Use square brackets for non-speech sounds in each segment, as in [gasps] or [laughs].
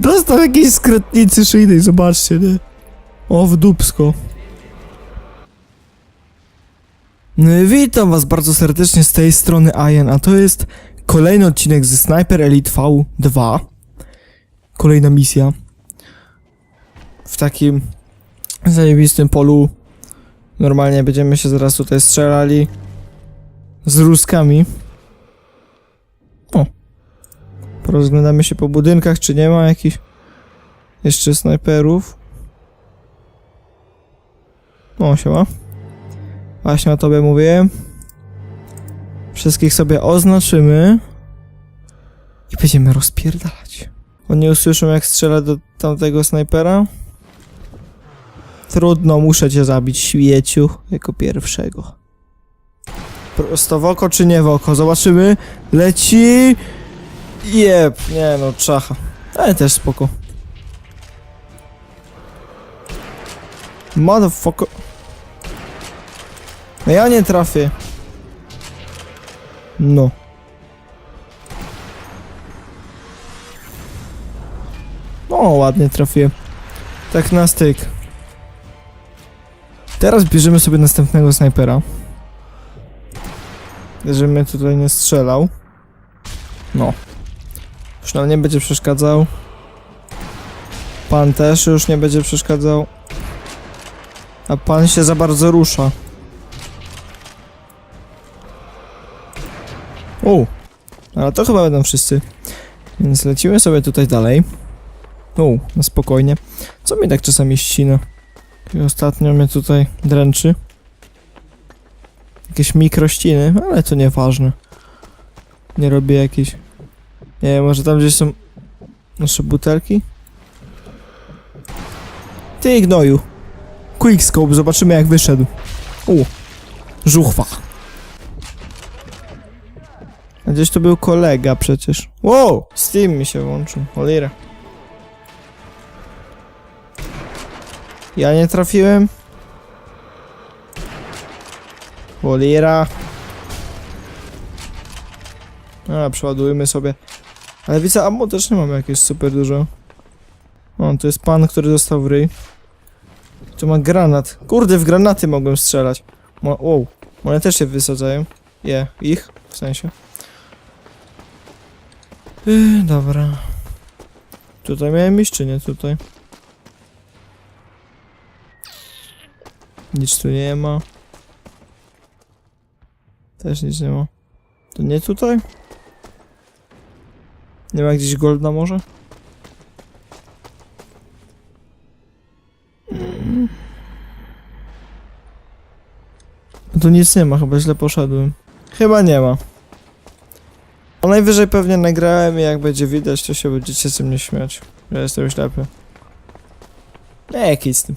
Dostał jakiejś skretnicy szyjnej, zobaczcie, nie? O, w dupsko. No Witam was bardzo serdecznie z tej strony Ajen, a to jest kolejny odcinek ze Sniper Elite V2. Kolejna misja. W takim zajebistym polu. Normalnie będziemy się zaraz tutaj strzelali z ruskami. Porozglądamy się po budynkach, czy nie ma jakichś jeszcze snajperów. O, siema. Właśnie o tobie mówiłem. Wszystkich sobie oznaczymy. I będziemy rozpierdalać. Oni usłyszą jak strzela do tamtego snajpera. Trudno, muszę cię zabić, śmieciu, jako pierwszego. Prosto w oko czy nie w oko? Zobaczymy. Leci. Jeb, nie no, czacha. Ale też spoko. Motherfucker. No ja nie trafię. No. O, ładnie trafię. Tak na styk. Teraz bierzemy sobie następnego snajpera. Żeby mnie tutaj nie strzelał. No. Już nam nie będzie przeszkadzał. Pan też już nie będzie przeszkadzał. A pan się za bardzo rusza. O, ale to chyba będą wszyscy. Więc lecimy sobie tutaj dalej. O, na spokojnie. Co mi tak czasami ścina? I ostatnio mnie tutaj dręczy. Jakieś mikrościny, ale to nieważne. Nie robię jakieś... Nie może tam gdzieś są nasze butelki? Ty gnoju. Quickscope, zobaczymy jak wyszedł. U, żuchwa. A gdzieś to był kolega przecież. Wow, Steam mi się włączył, cholera. Ja nie trafiłem. Cholera. A, przeładujmy sobie. Ale widzę, ammo też nie mamy jakieś super dużo. O, to jest pan, który dostał w ryj. Tu ma granat. Kurde, w granaty mogłem strzelać. Mo wow, one też się wysadzają. Je, ich, w sensie. Yy, dobra. Tutaj miałem iść, czy nie tutaj? Nic tu nie ma. Też nic nie ma. To nie tutaj? Nie ma gdzieś golda może? No tu nic nie ma, chyba źle poszedłem. Chyba nie ma. A najwyżej pewnie nagrałem i jak będzie widać, to się będziecie ze mnie śmiać. Ja jestem ślepy. Nie, jaki z tym.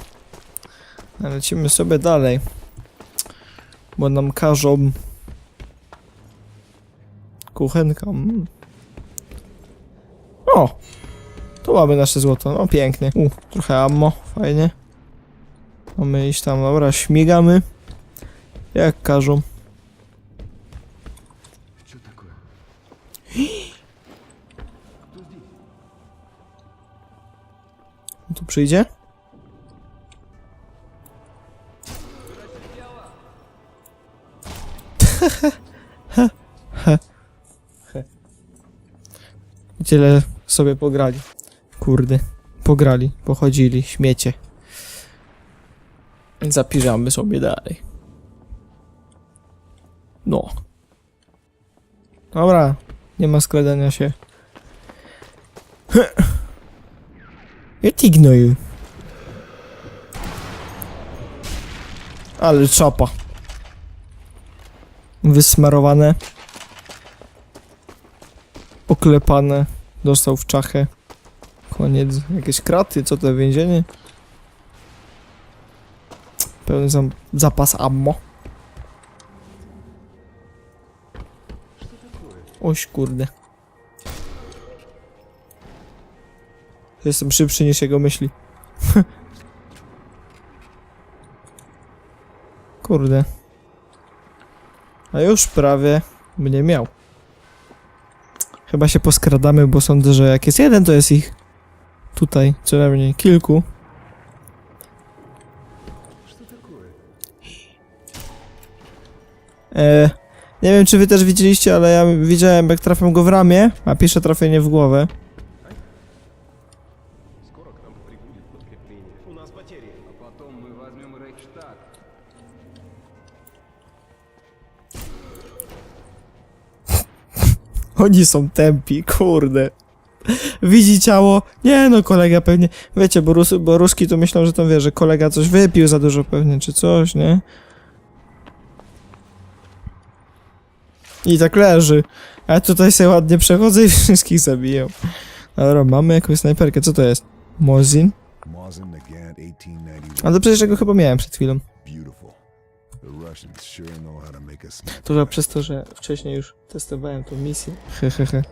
A Lecimy sobie dalej. Bo nam każą... Kuchenka. Mm. O! Tu mamy nasze złoto, no pięknie. U, trochę ammo, fajnie. Mamy iść tam, dobra, śmigamy. Jak każą. [gasps] Tu przyjdzie? [laughs] Tyle sobie pograli. Kurde. Pograli, pochodzili, śmiecie. Zapiszamy sobie dalej. No. Dobra, nie ma składania się. Ja ty gnoju. Ale czapa. Wysmarowane. Oklepane. Dostał w czachę. Koniec. Jakieś kraty, co to więzienie? Pełny zam- zapas ammo. Oś kurde. Jestem szybszy niż jego myśli. [laughs] Kurde. A już prawie mnie miał. Chyba się poskradamy, bo sądzę, że jak jest jeden, to jest ich Tutaj, co najmniej kilku. E, nie wiem, czy wy też widzieliście, ale ja widziałem, jak trafiam go w ramię, a pisze trafienie w głowę. Oni są tępi, kurde. Widzi ciało? Nie no, kolega pewnie. Wiecie, bo, Rus, bo Ruski to myślą, że to wie, że kolega coś wypił za dużo pewnie, czy coś, nie? I tak leży. A tutaj sobie ładnie przechodzę i [laughs] wszystkich zabiję. Dobra, mamy jakąś snajperkę. Co to jest? Mozin? Mosin Nagant 1891. Ale przecież go chyba miałem przed chwilą. To chyba przez to, że wcześniej już testowałem tą misję. Hehehe.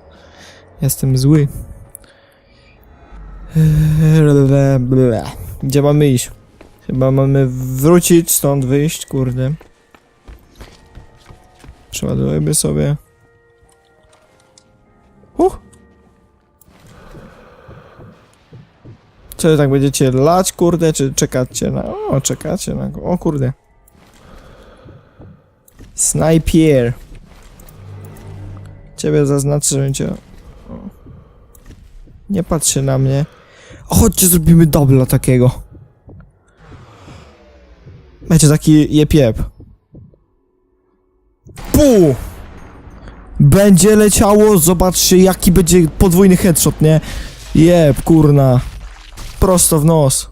Jestem zły. Gdzie mamy iść? Chyba mamy wrócić, stąd wyjść, kurde. Przeładujemy sobie. Uh. Co wy tak będziecie lać, kurde, czy czekacie na... O, czekacie na... O, kurde. Sniper. Ciebie zaznaczyłem cię. Nie patrz się na mnie. O, chodźcie, zrobimy dobla takiego. Będzie taki jep-jep. Pu! Będzie leciało, zobaczcie jaki będzie podwójny headshot, nie? Jeb, kurna. Prosto w nos.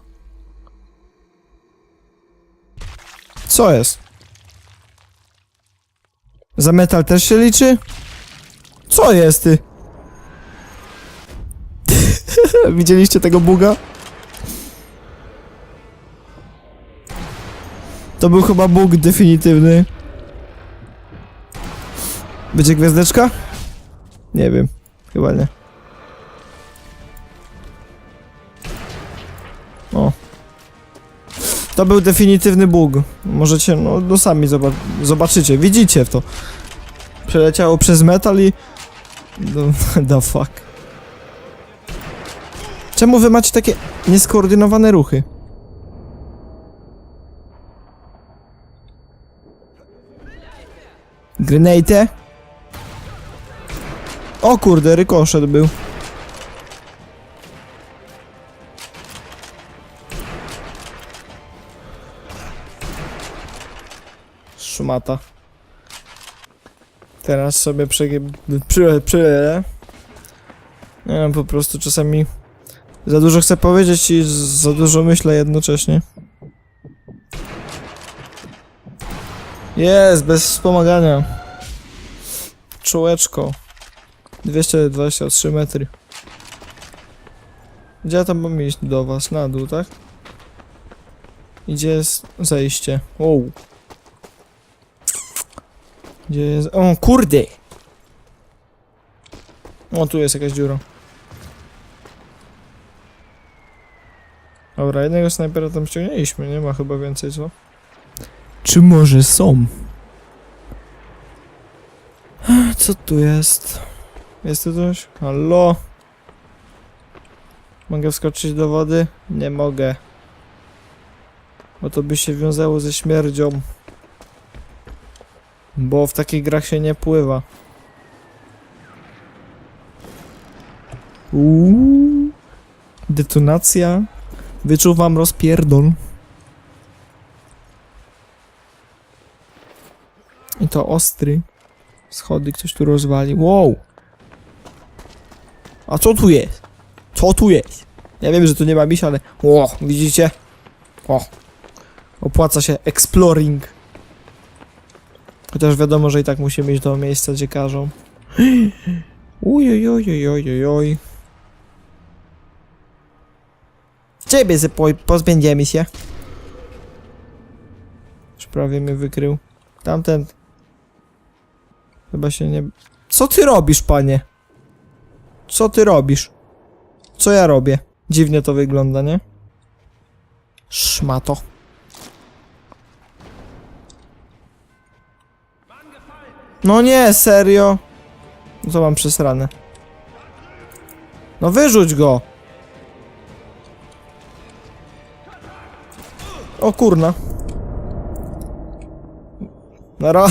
Co jest? Za metal też się liczy? Co jest ty? [laughs] Widzieliście tego buga? To był chyba bug definitywny. Będzie gwiazdeczka? Nie wiem. Chyba nie. To był definitywny bug. Możecie, no, no sami zobac zobaczycie, widzicie to. Przeleciało przez metal i... No, [laughs] the fuck. Czemu wy macie takie nieskoordynowane ruchy? Grenade? O kurde, rykoszet był. Szmata. Teraz sobie przegie... Przy, przy... Nie wiem, po prostu czasami za dużo chcę powiedzieć i za dużo myślę jednocześnie. Jest, bez wspomagania. Czołeczko. 223 metry. Gdzie ja tam mam iść do was? Na dół, tak? Jest zejście? Wow. Gdzie jest... O, kurde! O, tu jest jakaś dziura. Dobra, jednego snajpera tam ściągnęliśmy, nie ma chyba więcej, co? Czy może są? Co tu jest? Jest tu coś? Halo? Mogę wskoczyć do wody? Nie mogę. Bo to by się wiązało ze śmierdzią. Bo w takich grach się nie pływa. Uuu. Detonacja. Wyczuwam rozpierdol. I to ostry. Schody ktoś tu rozwali. Wow! A co tu jest? Co tu jest? Ja wiem, że tu nie ma misia, ale... O, widzicie? O. Opłaca się exploring. Chociaż wiadomo, że i tak musimy iść do miejsca, gdzie każą. Ujojojojojojoj. Ciebie po, pozbędziemy się. Już prawie mnie wykrył. Tamten... Chyba się nie... Co ty robisz, panie? Co ty robisz? Co ja robię? Dziwnie to wygląda, nie? Szmato. No nie, serio? Co mam przesrane? No wyrzuć go! O kurna. Nara.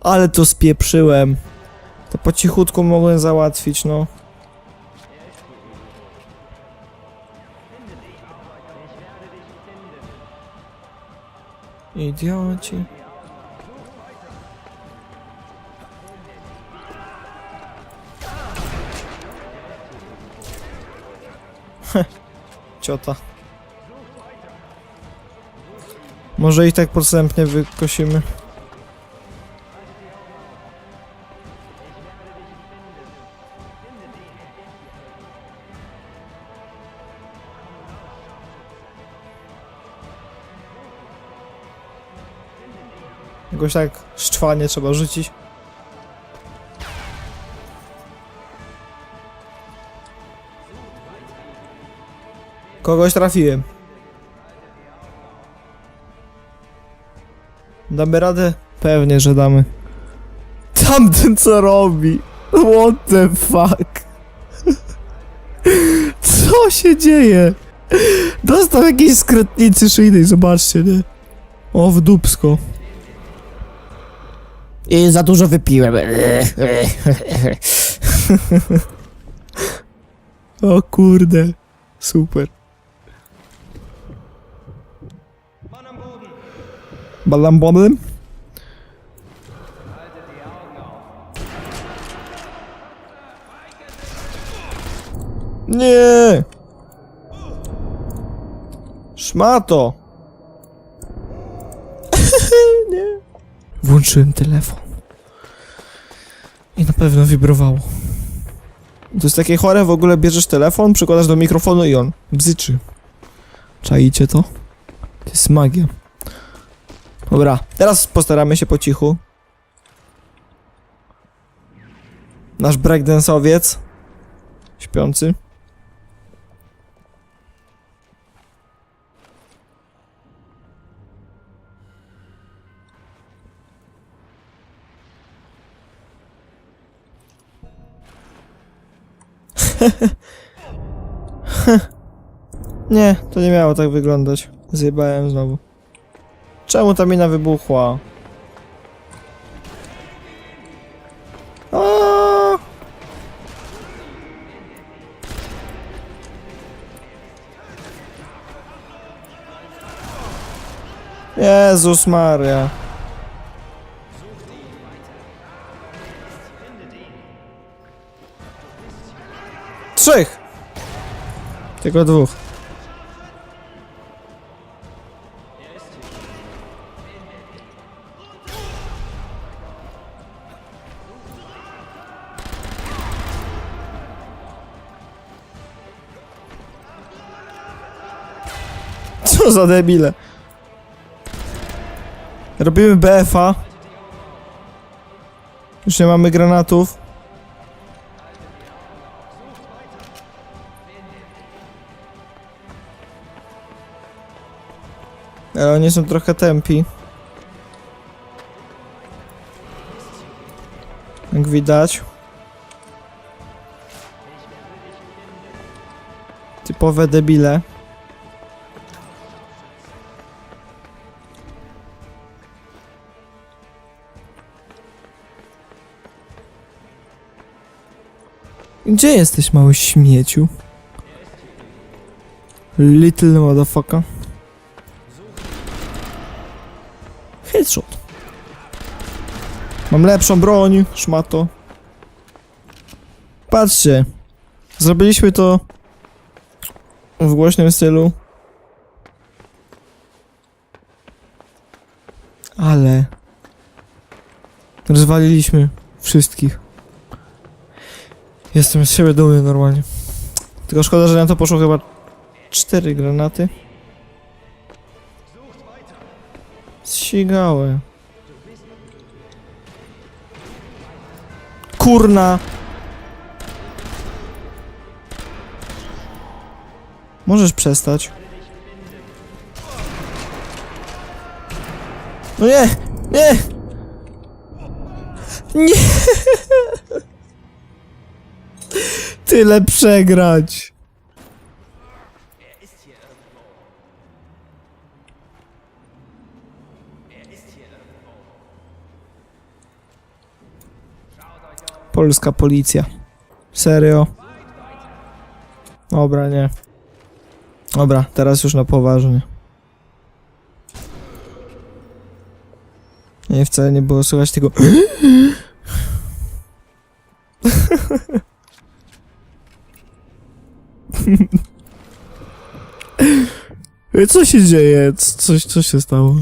Ale to spieprzyłem. To po cichutku mogłem załatwić, no. Idioci. [laughs] Ciota. Może i tak podstępnie wykosimy. Jakoś tak szczwanie trzeba rzucić. Kogoś trafiłem. Damy radę? Pewnie, że damy. Tamten co robi? What the fuck? Co się dzieje? Dostał jakiejś skretnicy szyjnej, zobaczcie, nie? O, w dupsko. I za dużo wypiłem. o kurde. Super. Balambodem? Nie! Szmato! [laughs] Nie. Włączyłem telefon. I na pewno wibrowało. To jest takie chore, w ogóle bierzesz telefon, przykładasz do mikrofonu i on bzyczy. Czaicie to? To jest magia. Dobra, teraz postaramy się po cichu. Nasz breakdance'owiec. Śpiący. [laughs] nie, to nie miało tak wyglądać. Zjebałem znowu. Czemu ta mina wybuchła? Jezus Maria. Trzech! Tylko dwóch. Za debile. Robimy BFA. Już nie mamy granatów. Ale oni są trochę tempi. Jak widać. Typowe debile. Gdzie jesteś, mały śmieciu? Little motherfucker. Headshot. Mam lepszą broń, szmato. Patrzcie. Zrobiliśmy to w głośnym stylu. Ale rozwaliliśmy wszystkich. Jestem z siebie dumny normalnie. Tylko szkoda, że na to poszło chyba cztery granaty. Ścigałe. Kurna! Możesz przestać. No nie! Nie! Nie! [laughs] tyle przegrać. Polska policja. Serio? Dobra, nie. Dobra, teraz już na poważnie. Nie, wcale nie było słychać tego... [gasps] [laughs] [laughs] Co się dzieje? Coś, co się stało? [laughs]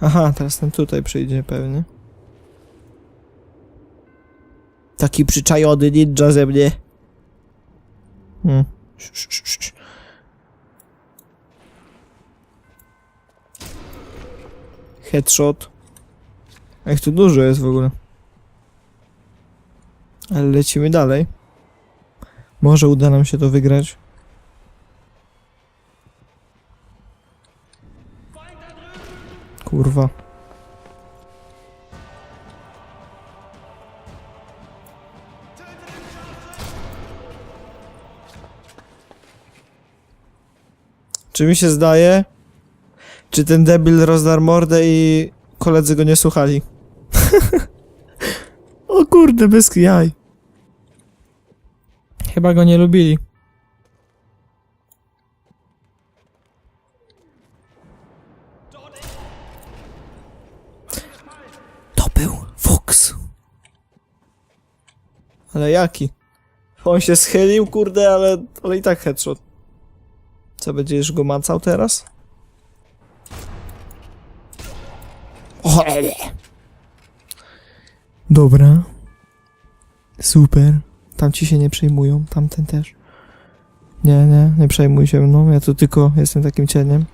Aha, teraz ten tutaj przyjdzie pewnie. Taki przyczajony ninja ze mnie. Hmm. Headshot. A ich tu dużo jest w ogóle. Ale lecimy dalej. Może uda nam się to wygrać. Kurwa. Czy mi się zdaje? Czy ten debil rozdarł mordę i koledzy go nie słuchali? [laughs] o kurde, bez jaj. Chyba go nie lubili. To był Fuchs. Ale jaki? On się schylił, kurde, ale, ale i tak headshot. Co, będziesz go macał teraz? Dobra. Super. Tam ci się nie przejmują, tamten też. Nie, nie, nie przejmuj się mną, ja tu tylko jestem takim cieniem.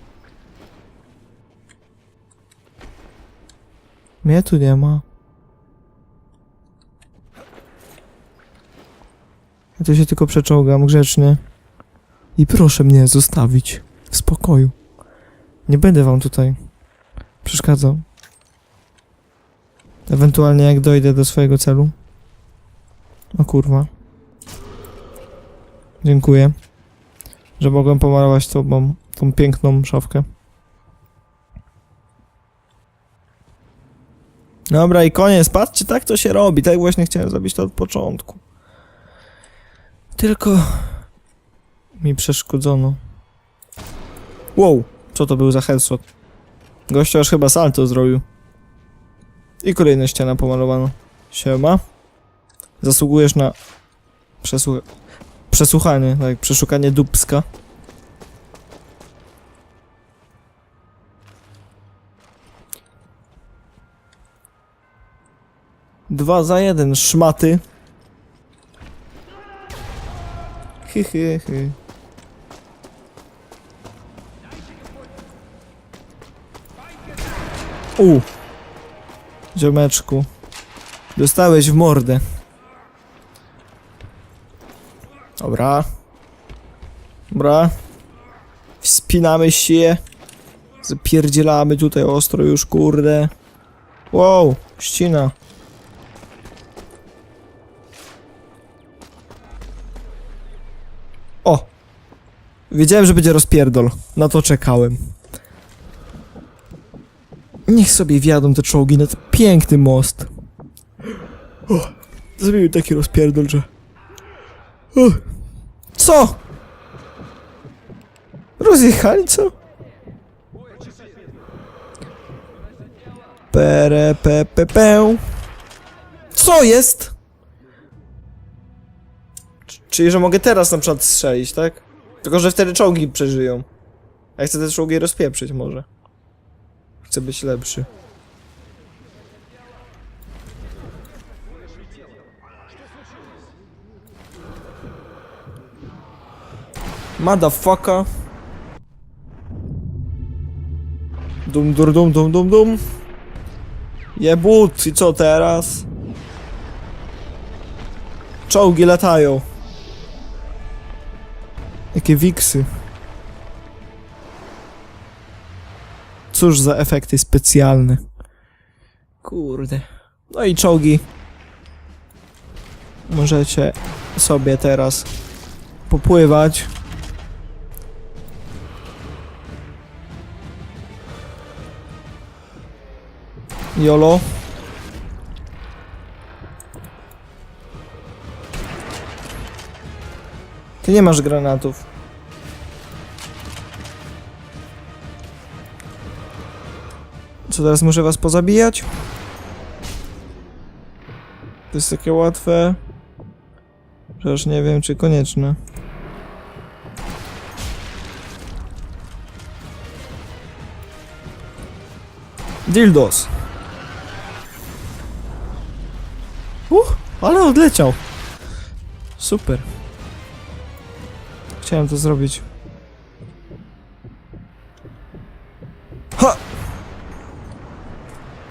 Mnie tu nie ma. Ja tu się tylko przeczołgam grzecznie. I proszę mnie zostawić w spokoju. Nie będę wam tutaj przeszkadzał. Ewentualnie jak dojdę do swojego celu. O kurwa. Dziękuję, że mogłem pomalować tobą tą piękną szafkę. Dobra i koniec, patrzcie, tak to się robi, tak właśnie chciałem zrobić to od początku. Tylko mi przeszkodzono. Wow, co to był za headshot? Gościu aż chyba salto zrobił. I kolejna ściana pomalowana. Siema. Zasługujesz na przesłuch... przesłuchanie, tak, przeszukanie dubska. Dwa za jeden, szmaty. Hy, hy, hy. Ziomeczku. Dostałeś w mordę. Dobra. Dobra. Wspinamy się. Zapierdzielamy tutaj ostro już, kurde. Wow, ścina. O! Wiedziałem, że będzie rozpierdol. Na to czekałem. Niech sobie wjadą te czołgi na ten piękny most. O, zrobiły taki rozpierdol, że... O, co? Rozjechali, co? Pere, pe, pe, pe. Co jest? Czyli, że mogę teraz na przykład strzelić, tak? Tylko, że wtedy czołgi przeżyją. A ja chcę te czołgi rozpieprzyć może. Chcę być lepszy. Motherfucker. Dum, dur, dum, dum, dum, dum. Jebut, i co teraz? Czołgi latają. Jakie wiksy. Cóż za efekty specjalne. Kurde. No i czołgi. Możecie sobie teraz popływać. Jolo. Ty nie masz granatów. Co teraz muszę was pozabijać? To jest takie łatwe. Aż nie wiem, czy konieczne. Dildos. Uh, ale odleciał. Super. Chciałem to zrobić.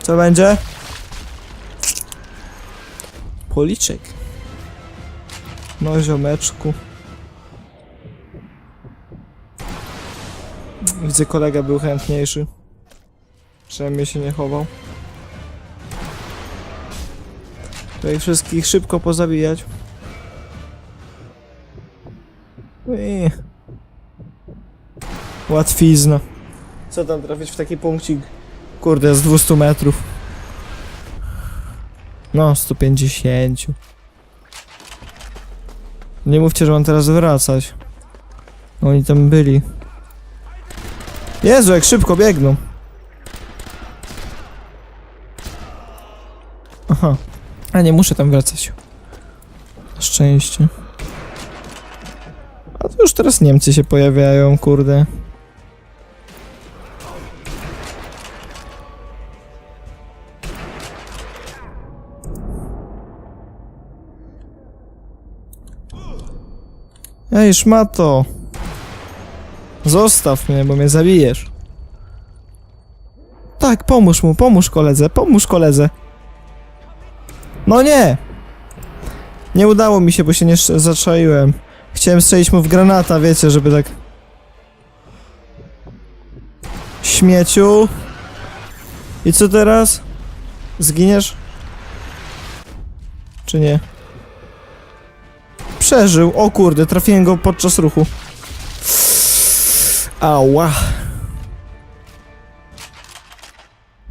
Co będzie? Policzek. No ziomeczku. Widzę kolega był chętniejszy. Przynajmniej się nie chował. Tutaj wszystkich szybko pozabijać. I... Łatwizna. Co tam trafić w taki punkcik? Kurde, z 200 metrów. No, 150. Nie mówcie, że mam teraz wracać. Oni tam byli. Jezu, jak szybko biegną. Aha. A nie muszę tam wracać. Na szczęście. A to już teraz Niemcy się pojawiają, kurde. Ej, szmato! Zostaw mnie, bo mnie zabijesz. Tak, pomóż mu, pomóż koledze, pomóż koledze. No nie! Nie udało mi się, bo się nie zaczaiłem. Chciałem strzelić mu w granata, wiecie, żeby tak... Śmieciu. I co teraz? Zginiesz? Czy nie? Przeżył. O kurde, trafiłem go podczas ruchu. Ała.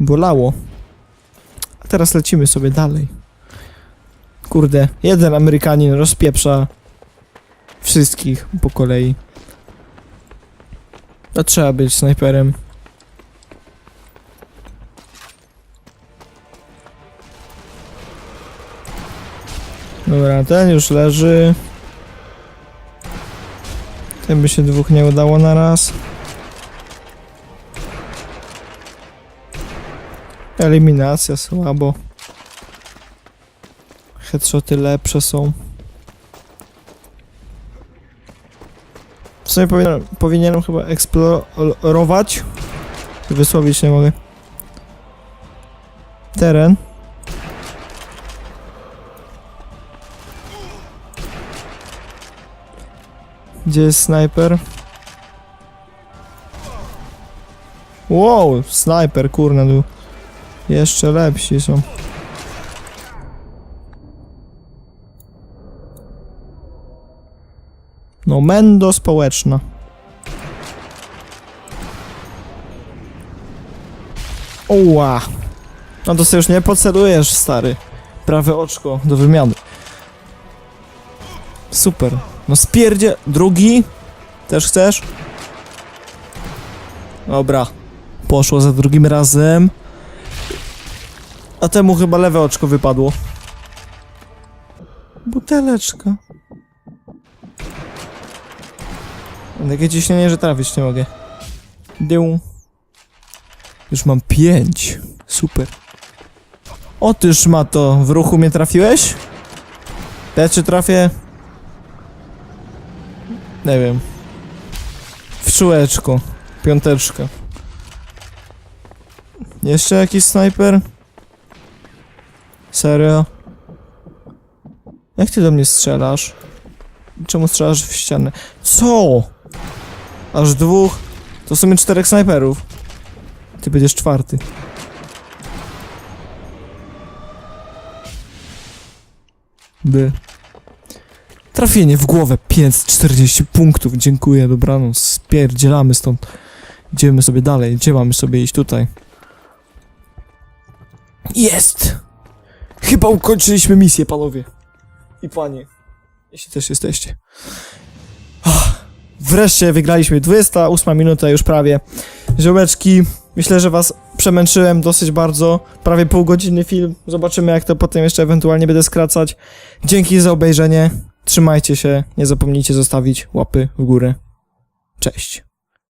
Bolało. A teraz lecimy sobie dalej. Kurde, jeden Amerykanin rozpieprza wszystkich po kolei. To trzeba być snajperem. Dobra, ten już leży. Tym by się dwóch nie udało na raz. Eliminacja słabo. Headshoty lepsze są. W sumie powinienem, powinienem chyba eksplorować. Wysłowić nie mogę. Teren. Gdzie jest snajper? Wow, snajper, kurna, tu jeszcze lepsi są. No, mendo społeczna. Oła. No to sobie już nie pocelujesz, stary. Prawe oczko do wymiany. Super. No spierdzie... Drugi? Też chcesz? Dobra. Poszło za drugim razem. A temu chyba lewe oczko wypadło. Buteleczka. Takie ciśnienie, że trafić nie mogę. Dył. Już mam pięć. Super. O ty szmato, w ruchu mnie trafiłeś? Ja czy trafię? Nie wiem. W czółeczko. Piąteczka. Jeszcze jakiś snajper? Serio? Jak ty do mnie strzelasz? Czemu strzelasz w ścianę? Co? Aż dwóch? To w sumie czterech snajperów. Ty będziesz czwarty. By. Trafienie w głowę 540 punktów. Dziękuję, dobranoc. Spierdzielamy stąd. Idziemy sobie dalej. Gdzie mamy sobie iść? Tutaj. Jest! Chyba ukończyliśmy misję, panowie. I panie. Jeśli też jesteście. Wreszcie wygraliśmy. 28 minuta już prawie. Ziomeczki, myślę, że was przemęczyłem dosyć bardzo. Prawie półgodzinny film. Zobaczymy, jak to potem jeszcze ewentualnie będę skracać. Dzięki za obejrzenie. Trzymajcie się. Nie zapomnijcie zostawić łapy w górę. Cześć.